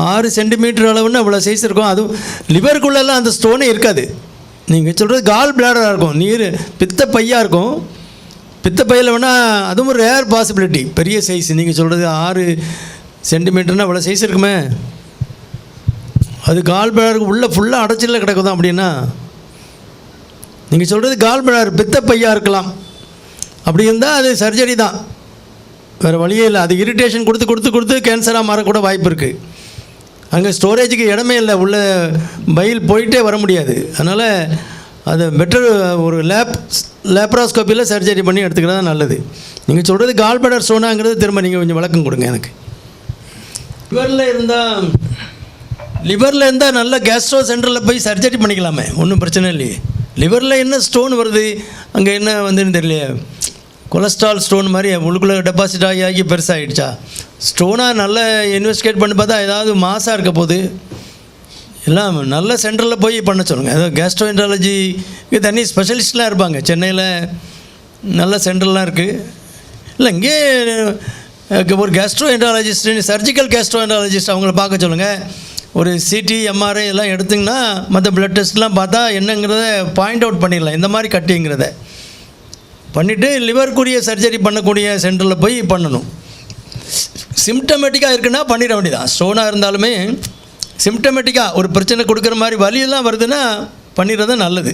ஆறு சென்டிமீட்டர் அளவுன்னு அவ்வளோ சைஸ் இருக்கும். அதுவும் லிவருக்குள்ளெல்லாம் அந்த ஸ்டோனே இருக்காது. நீங்கள் சொல்கிறது கால் பிளாடராக இருக்கும். நீர் பித்த பையாக இருக்கும். பித்த பையில் வேணால் அதுவும் ஒரு ரேர் பாசிபிலிட்டி பெரிய சைஸ் நீங்கள் சொல்கிறது ஆறு சென்டிமீட்டர்னா அவ்வளோ சைஸ் இருக்குமே. அது கால் பிளாடருக்கு உள்ளே ஃபுல்லாக அடைச்சலில் கிடக்குதான் அப்படின்னா நீங்கள் சொல்கிறது கால் பிளாடர் பித்த பையாக இருக்கலாம். அப்படி இருந்தால் அது சர்ஜரி தான். வேறு வழியே இல்லை. அது இரிட்டேஷன் கொடுத்து கொடுத்து கொடுத்து கேன்சராக மாறக்கூட வாய்ப்பு இருக்குது அங்கே ஸ்டோரேஜுக்கு இடமே இல்லை. உள்ள பயில் போயிட்டே வர முடியாது. அதனால் அது பெட்டர் ஒரு லேப் லேப்ராஸ்கோப்பியில் சர்ஜரி பண்ணி எடுத்துக்கிறது நல்லது. நீங்கள் சொல்கிறது கால்படர் ஸ்டோனாங்கிறது திரும்ப நீங்கள் கொஞ்சம் விளக்கம் கொடுங்க எனக்கு. லிவரில் இருந்தால் லிவரில் இருந்தால் நல்ல கேஸ்ட்ரோ சென்டரில் போய் சர்ஜரி பண்ணிக்கலாமே. ஒன்றும் பிரச்சனை இல்லையே. லிவரில் என்ன ஸ்டோன் வருது அங்கே என்ன வந்துன்னு தெரியலையே. கொலஸ்ட்ரால் ஸ்டோன் மாதிரி உள்ளுக்குள்ளே டெபாசிட் ஆகி ஆகி பெருசாகிடுச்சா ஸ்டோனாக நல்ல இன்வெஸ்டிகேட் பண்ணி பார்த்தா ஏதாவது மாசாக இருக்க போது எல்லாம் நல்ல சென்டரில் போய் பண்ண சொல்லுங்கள் ஏதோ கேஸ்ட்ரோஎன்ட்ராலஜிக்கு தனி ஸ்பெஷலிஸ்ட்லாம் இருப்பாங்க. சென்னையில் நல்ல சென்டர்லாம் இருக்குது இல்லை இங்கே ஒரு கேஸ்ட்ரோ கேஸ்ட்ரோஎன்ட்ராலஜிஸ்ட் சர்ஜிக்கல் கேஸ்ட்ரோஎன்ட்ராலஜிஸ்ட் அவங்கள பார்க்க சொல்லுங்கள் ஒரு சிடி எம்ஆர்ஐ எல்லாம் எடுத்திங்கன்னா மற்ற ப்ளட் டெஸ்ட்லாம் பார்த்தா என்னங்கிறத பாயிண்ட் அவுட் பண்ணிடலாம். இந்த மாதிரி கட்டிங்கிறத. பண்ணிவிட்டு லிவருக்குரிய சர்ஜரி பண்ணக்கூடிய சென்டரில் போய் பண்ணணும். சிம்டமேட்டிக்காக இருக்குன்னா பண்ணிட வேண்டியதான் ஸ்டோனாக இருந்தாலுமே சிம்டமேட்டிக்காக ஒரு பிரச்சனை கொடுக்குற மாதிரி வலியெல்லாம் வருதுன்னா பண்ணிடுறது நல்லது.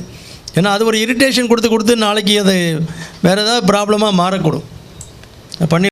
ஏன்னா அது ஒரு இரிட்டேஷன் கொடுத்து கொடுத்து நாளைக்கு அது வேறு ஏதாவது ப்ராப்ளமாக மாறக்கூடும். பண்ணி